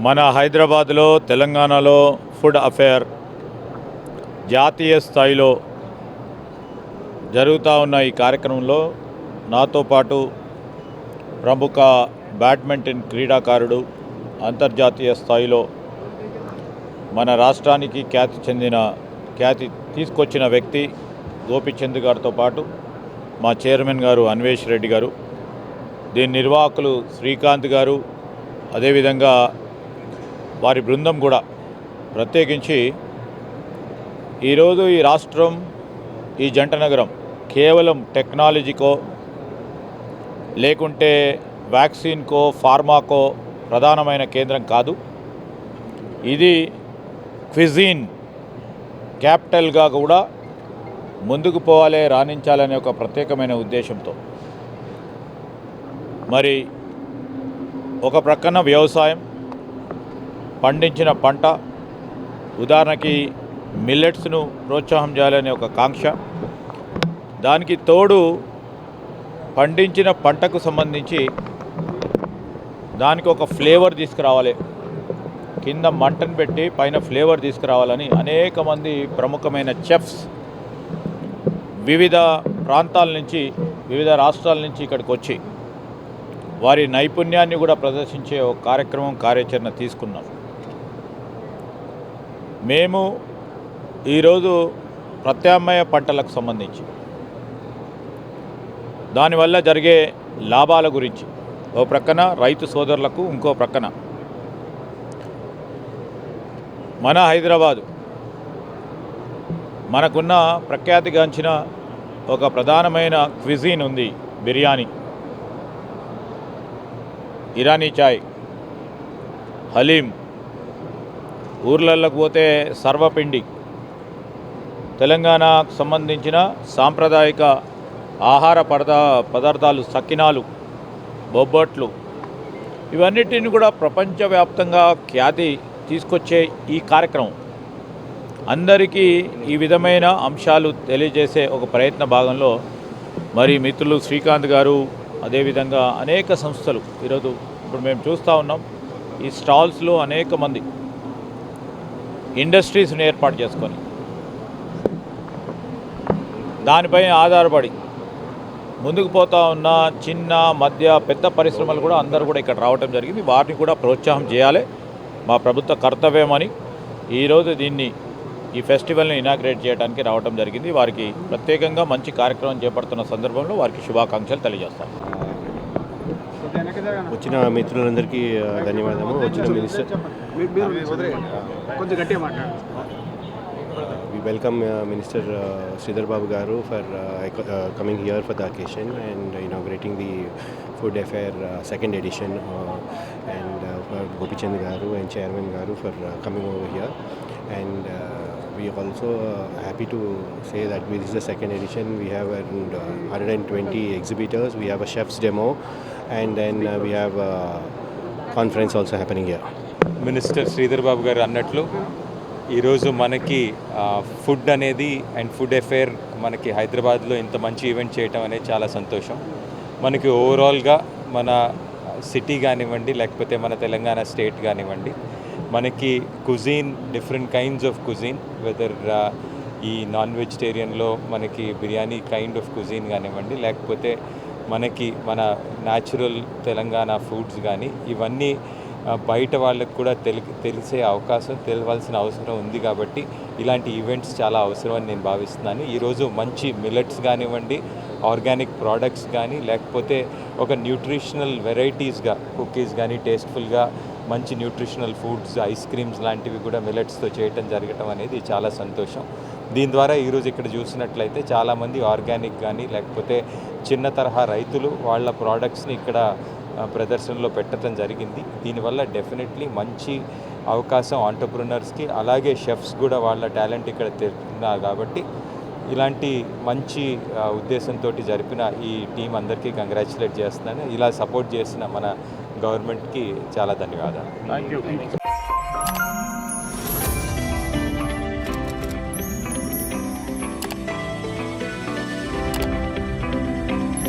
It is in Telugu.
మన హైదరాబాద్లో తెలంగాణలో ఫుడ్ అఫేర్ జాతీయ స్థాయిలో జరుగుతూ ఉన్న ఈ కార్యక్రమంలో నాతో పాటు ప్రముఖ బ్యాడ్మింటన్ క్రీడాకారుడు అంతర్జాతీయ స్థాయిలో మన రాష్ట్రానికి ఖ్యాతి చెందిన ఖ్యాతి తీసుకొచ్చిన వ్యక్తి గోపిచంద్ గారితో పాటు మా చైర్మన్ గారు అన్వేష్ రెడ్డి గారు దీని నిర్వాహకులు శ్రీకాంత్ గారు అదేవిధంగా వారి బృందం కూడా ప్రత్యేకించి ఈరోజు ఈ రాష్ట్రం ఈ జంట నగరం కేవలం టెక్నాలజీకో లేకుంటే వ్యాక్సిన్కో ఫార్మాకో ప్రధానమైన కేంద్రం కాదు. ఇది క్విజీన్ క్యాపిటల్గా కూడా ముందుకు పోవాలి రాణించాలనే ఒక ప్రత్యేకమైన ఉద్దేశంతో. మరి ఒక ప్రక్కన వ్యవసాయం పండించిన పంట ఉదాహరణకి మిల్లెట్స్ను ప్రోత్సాహం చేయాలనే ఒక కాంక్ష. దానికి తోడు పండించిన పంటకు సంబంధించి దానికి ఒక ఫ్లేవర్ తీసుకురావాలి. కింద మంటను పెట్టి పైన ఫ్లేవర్ తీసుకురావాలని అనేక మంది ప్రముఖమైన చెఫ్స్ వివిధ ప్రాంతాల నుంచి వివిధ రాష్ట్రాల నుంచి ఇక్కడికి వచ్చి వారి నైపుణ్యాన్ని కూడా ప్రదర్శించే ఒక కార్యక్రమం కార్యాచరణ తీసుకున్నాం. మేము ఈరోజు ప్రత్యామ్నాయ పంటలకు సంబంధించి దానివల్ల జరిగే లాభాల గురించి ఓ ప్రక్కన రైతు సోదరులకు ఇంకో ప్రక్కన మన హైదరాబాదు మనకున్న ప్రఖ్యాతిగాంచిన ఒక ప్రధానమైన క్విజీన్ ఉంది బిర్యానీ ఇరానీ చాయ్ హలీం. ఊర్లలోకి పోతే సర్వపిండి. తెలంగాణకు సంబంధించిన సాంప్రదాయక ఆహార పదార్థ పదార్థాలు సకినాలు బొబ్బట్లు ఇవన్నిటిని కూడా ప్రపంచవ్యాప్తంగా ఖ్యాతి తీసుకొచ్చే ఈ కార్యక్రమం. అందరికీ ఈ విధమైన అంశాలు తెలియజేసే ఒక ప్రయత్న భాగంలో మరి మిత్రులు శ్రీకాంత్ గారు అదేవిధంగా అనేక సంస్థలు ఈరోజు ఇప్పుడు మేము చూస్తూ ఉన్నాం. ఈ స్టాల్స్లో అనేక మంది ఇండస్ట్రీస్ని ఏర్పాటు చేసుకొని. దానిపై ఆధారపడి ముందుకు పోతా ఉన్న చిన్న మధ్య పెద్ద పరిశ్రమలు కూడా అందరూ కూడా ఇక్కడ రావటం జరిగింది. వారిని కూడా ప్రోత్సాహం చేయాలి. మా ప్రభుత్వ కర్తవ్యమని ఈరోజు దీన్ని ఈ ఫెస్టివల్ని ఇనాగ్రేట్ చేయడానికి రావడం జరిగింది. వారికి ప్రత్యేకంగా మంచి కార్యక్రమం చేపడుతున్న సందర్భంలో వారికి శుభాకాంక్షలు తెలియజేస్తాం వచ్చిన మిత్రులందరికీ ధన్యవాదము. వచ్చిన minister we welcome minister Sridhar Babu గారు for coming here for the occasion and inaugurating the food affair second edition and for Gopichand గారు అండ్ చైర్మన్ గారు for coming over here and we also uh, happy to say that this is the second edition. We have around uh, 120 exhibitors. We have a chef's demo and then we have conference also happening year minister Sridhar Babu గారు అన్నట్లు ఈరోజు మనకి ఫుడ్ అనేది అండ్ ఫుడ్ అఫేర్ మనకి హైదరాబాద్లో ఇంత మంచి ఈవెంట్ చేయటం అనేది చాలా సంతోషం. మనకి ఓవరాల్గా మన సిటీ కానివ్వండి లేకపోతే మన తెలంగాణ స్టేట్ కానివ్వండి మనకి cuisine different kinds of cuisine whether ఈ నాన్ వెజిటేరియన్లో మనకి బిర్యానీ కైండ్ ఆఫ్ కుజీన్ కానివ్వండి లేకపోతే మనకి మన న్యాచురల్ తెలంగాణ ఫుడ్స్ కానీ ఇవన్నీ బయట వాళ్ళకు కూడా తెలి తెలిసే అవకాశం తెలవాల్సిన అవసరం ఉంది కాబట్టి ఇలాంటి ఈవెంట్స్ చాలా అవసరం అని నేను భావిస్తున్నాను. ఈరోజు మంచి మిల్లెట్స్ కానివ్వండి ఆర్గానిక్ ప్రోడక్ట్స్ కానీ లేకపోతే ఒక న్యూట్రిషనల్ వెరైటీస్గా కుకీస్ కానీ టేస్ట్ఫుల్గా మంచి న్యూట్రిషనల్ ఫుడ్స్ ఐస్ క్రీమ్స్ లాంటివి కూడా మిలెట్స్తో చేయటం జరగటం అనేది చాలా సంతోషం. దీని ద్వారా ఈరోజు ఇక్కడ చూసినట్లయితే చాలామంది ఆర్గానిక్ కానీ లేకపోతే చిన్న తరహా రైతులు వాళ్ళ ప్రోడక్ట్స్ని ఇక్కడ ప్రదర్శనలో పెట్టడం జరిగింది. దీనివల్ల డెఫినెట్లీ మంచి అవకాశం ఆంటర్ప్రినర్స్కి అలాగే షెఫ్స్ కూడా వాళ్ళ టాలెంట్ ఇక్కడ తెలుస్తున్నారు కాబట్టి ఇలాంటి మంచి ఉద్దేశంతో జరిపిన ఈ టీం అందరికీ కంగ్రాచులేట్ చేస్తున్నాను. ఇలా సపోర్ట్ చేసిన మన గవర్నమెంట్కి చాలా ధన్యవాదాలు థ్యాంక్ యూ